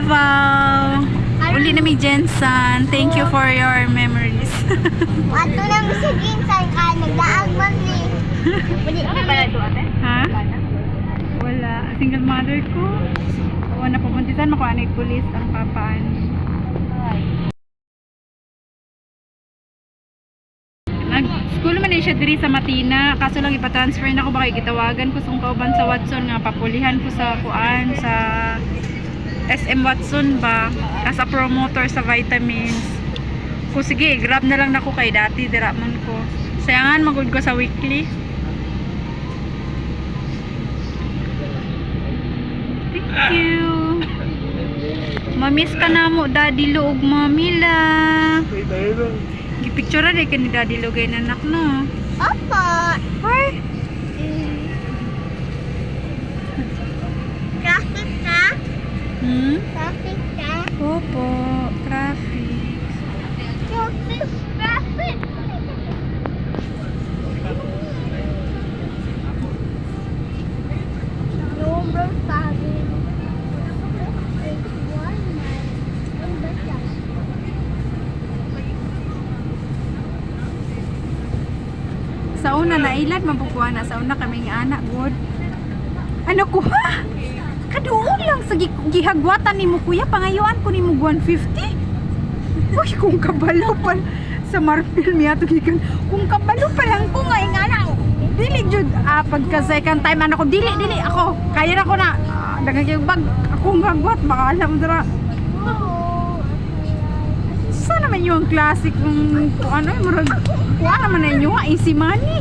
Davao. Uli na may Jensen. Thank you for your memories. Ato na mo sa ginsan ka, nagdaag man ni. Pwede ka pala ito ate? ha? Wala. Single mother ko. Wala na pupuntisan. Makuha na pulis ang papaan. Nag-school man eh siya diri sa Matina. Kaso lang ipatransfer na ko baka gitawagan ko sung kauban sa Watson nga papulihan ko sa kuan sa SM Watson ba as a promoter sa vitamins. Ko sige, grab na lang nako kay dati dira man ko. Sayangan magud ko sa weekly. Thank you. Mamiss ka na mo, Daddy Lo, ug Mami la. Gipicture na ka ni Daddy Lo gay anak no. Opo. Hi. Traffic ka? Hmm? Traffic ka? Opo, traffic. Traffic, traffic. Number seven. One mile. Number seven. Sa una na ilan mabukuha na sa una kaming anak good. Ano ko gihagwatan nimo kuya pangayuan ko nimo 150. Uy, kung kabalo pa sa Marfil miya to gikan. Kung kabalo pa lang ko nga ingana. Dili jud ah, pagka second time ano ko dili dili ako. Kaya na ko na ah, dagang yung bag akong gagwat baka alam dira. Sa naman yung classic kung ano, murag kuha naman na inyo, easy money.